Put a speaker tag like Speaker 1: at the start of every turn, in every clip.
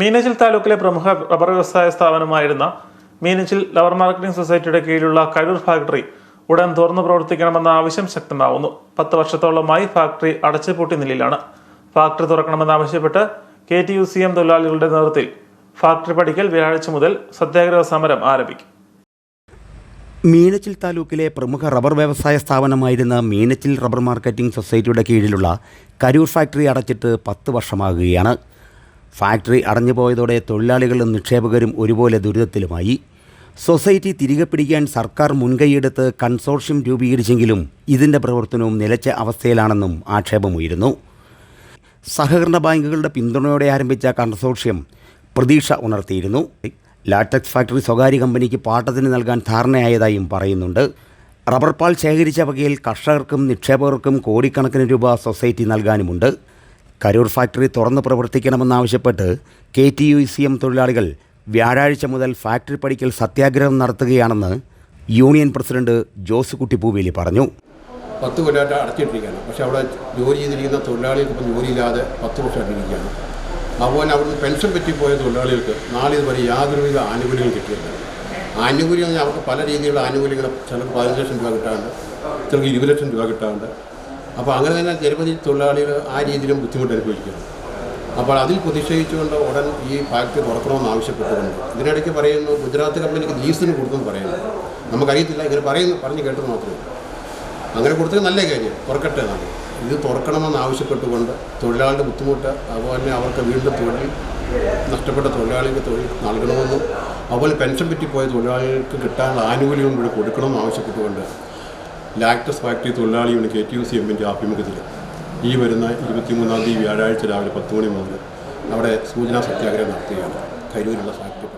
Speaker 1: മീനച്ചിൽ താലൂക്കിലെ പ്രമുഖ റബ്ബർ വ്യവസായ സ്ഥാപനമായിരുന്ന മീനച്ചിൽ ലവർ മാർക്കറ്റിംഗ് സൊസൈറ്റിയുടെ കീഴിലുള്ള കരൂർ ഫാക്ടറി ഉടൻ തുറന്നു പ്രവർത്തിക്കണമെന്ന ആവശ്യം ശക്തമാവുന്നു. പത്ത് വർഷത്തോളമായി ഫാക്ടറി അടച്ചുപൂട്ടി നിലയിലാണ്. Factory തുറക്കണമെന്നാവശ്യപ്പെട്ട് K T U C M തൊഴിലാളികളുടെ നേതൃത്വത്തിൽ ഫാക്ടറി പഠിക്കൽ വ്യാഴാഴ്ച മുതൽ സത്യാഗ്രഹ സമരം ആരംഭിക്കും.
Speaker 2: മീനച്ചിൽ താലൂക്കിലെ പ്രമുഖ റബ്ബർ വ്യവസായ സ്ഥാപനമായിരുന്ന മീനച്ചിൽ റബ്ബർ മാർക്കറ്റിംഗ് സൊസൈറ്റിയുടെ കീഴിലുള്ള കരൂർ ഫാക്ടറി അടച്ചിട്ട് പത്ത് വർഷമാകുകയാണ്. ഫാക്ടറി അടഞ്ഞുപോയതോടെ തൊഴിലാളികളും നിക്ഷേപകരും ഒരുപോലെ ദുരിതത്തിലുമായി. സൊസൈറ്റി തിരികെ പിടിക്കാൻ സർക്കാർ മുൻകൈയെടുത്ത് കൺസോർഷ്യം രൂപീകരിച്ചെങ്കിലും ഇതിന്റെ പ്രവർത്തനവും നിലച്ച അവസ്ഥയിലാണെന്നും ആക്ഷേപമുയരുന്നു. സഹകരണ ബാങ്കുകളുടെ പിന്തുണയോടെ ആരംഭിച്ച കൺസോർഷ്യം പ്രതീക്ഷ ഉണർത്തിയിരുന്നു. ലാറ്റക്സ് ഫാക്ടറി സ്വകാര്യ കമ്പനിക്ക് പാട്ടത്തിന് നൽകാൻ ധാരണയായതായും പറയുന്നുണ്ട്. റബ്ബർ പാൽ ശേഖരിച്ച വകയിൽ കർഷകർക്കും നിക്ഷേപകർക്കും കോടിക്കണക്കിന് രൂപ സൊസൈറ്റി നൽകാനുമുണ്ട്. കരൂർ ഫാക്ടറി തുറന്ന് പ്രവർത്തിക്കണമെന്നാവശ്യപ്പെട്ട് K T U C M തൊഴിലാളികൾ വ്യാഴാഴ്ച മുതൽ ഫാക്ടറി പടിക്കൽ സത്യാഗ്രഹം നടത്തുകയാണെന്ന് യൂണിയൻ പ്രസിഡന്റ് ജോസ് കുട്ടി പൂവേലി പറഞ്ഞു.
Speaker 3: പത്ത് കൊല്ലമായിട്ട് അടച്ചിട്ടിരിക്കുകയാണ്. പക്ഷേ അവിടെ ജോലി ചെയ്തിരിക്കുന്ന തൊഴിലാളികൾക്ക് ഇപ്പം ജോലിയില്ലാതെ പത്ത് വർഷമായിട്ടിരിക്കുകയാണ് അതുപോലെ അവിടുന്ന് പെൻഷൻ പറ്റിപ്പോയ തൊഴിലാളികൾക്ക് നാളെ ഇതുവരെ യാതൊരുവിധ ആനുകൂല്യങ്ങൾ കിട്ടിയില്ല ആനുകൂല്യം അവർക്ക് പല രീതിയിലുള്ള ആനുകൂല്യങ്ങൾ ചിലർക്ക് പതിനഞ്ച് ലക്ഷം രൂപ കിട്ടാറുണ്ട് ചിലർക്ക് ഇരുപത് ലക്ഷം രൂപ കിട്ടാറുണ്ട്. അപ്പോൾ അങ്ങനെ തന്നെ നിരവധി തൊഴിലാളികൾ ആ രീതിയിലും ബുദ്ധിമുട്ട് അനുഭവിക്കുന്നു അപ്പോൾ അതിൽ പ്രതിഷേധിച്ചുകൊണ്ട് ഉടൻ ഈ ഫാക്ടറി തുറക്കണമെന്ന് ആവശ്യപ്പെട്ടുകൊണ്ട് ഇതിനിടയ്ക്ക് പറയുന്നു ഗുജറാത്ത് കമ്പനിക്ക് ലീസിന് കൊടുത്തെന്ന് പറയുന്നു. നമുക്കറിയത്തില്ല ഇങ്ങനെ പറയുന്നു പറഞ്ഞ് കേട്ടത് മാത്രമേ അങ്ങനെ കൊടുത്തത് നല്ല കാര്യം തുറക്കട്ടെ എന്നാണ്. ഇത് തുറക്കണമെന്ന് ആവശ്യപ്പെട്ടുകൊണ്ട് തൊഴിലാളിയുടെ ബുദ്ധിമുട്ട് അതുപോലെ തന്നെ അവർക്ക് വീണ്ടും തൊഴിൽ നഷ്ടപ്പെട്ട തൊഴിലാളികൾക്ക് തൊഴിൽ നൽകണമെന്നും അതുപോലെ പെൻഷൻ പറ്റിപ്പോയ തൊഴിലാളികൾക്ക് കിട്ടാനുള്ള ആനുകൂല്യവും കൂടി കൊടുക്കണമെന്ന് ആവശ്യപ്പെട്ടുകൊണ്ട് ലാക്ടസ് ഫാക്ടറി തൊഴിലാളി unit K T U C എമ്മിന്റെ ആഭിമുഖ്യത്തിൽ ഈ വരുന്ന ഇരുപത്തിമൂന്നാം തീയതി വ്യാഴാഴ്ച രാവിലെ പത്ത് മണി മുതൽ അവിടെ സൂചനാ സത്യാഗ്രഹം നടത്തുകയാണ്. കരൂരിലുള്ള ഫാക്ടറി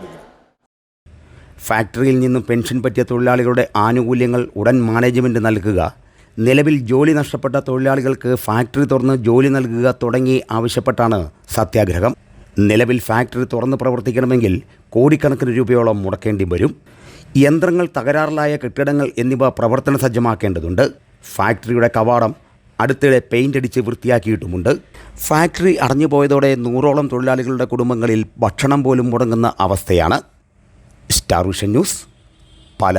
Speaker 2: ഫാക്ടറിയിൽ നിന്നും പെൻഷൻ പറ്റിയ തൊഴിലാളികളുടെ ആനുകൂല്യങ്ങൾ ഉടൻ മാനേജ്മെന്റ് നൽകുക. നിലവിൽ ജോലി നഷ്ടപ്പെട്ട തൊഴിലാളികൾക്ക് ഫാക്ടറി തുറന്ന് ജോലി നൽകുക തുടങ്ങി ആവശ്യപ്പെട്ടാണ് സത്യാഗ്രഹം. നിലവിൽ ഫാക്ടറി തുറന്ന് പ്രവർത്തിക്കണമെങ്കിൽ കോടിക്കണക്കിന് രൂപയോളം മുടക്കേണ്ടി വരും. യന്ത്രങ്ങൾ തകരാറിലായ കെട്ടിടങ്ങൾ എന്നിവ പ്രവർത്തന സജ്ജമാക്കേണ്ടതുണ്ട്. ഫാക്ടറിയുടെ കവാടം അടുത്തിടെ പെയിന്റ് അടിച്ച് വൃത്തിയാക്കിയിട്ടുമുണ്ട്. ഫാക്ടറി അടഞ്ഞുപോയതോടെ നൂറോളം തൊഴിലാളികളുടെ കുടുംബങ്ങളിൽ ഭക്ഷണം പോലും മുടങ്ങുന്ന അവസ്ഥയാണ്. Star Vision News Pala.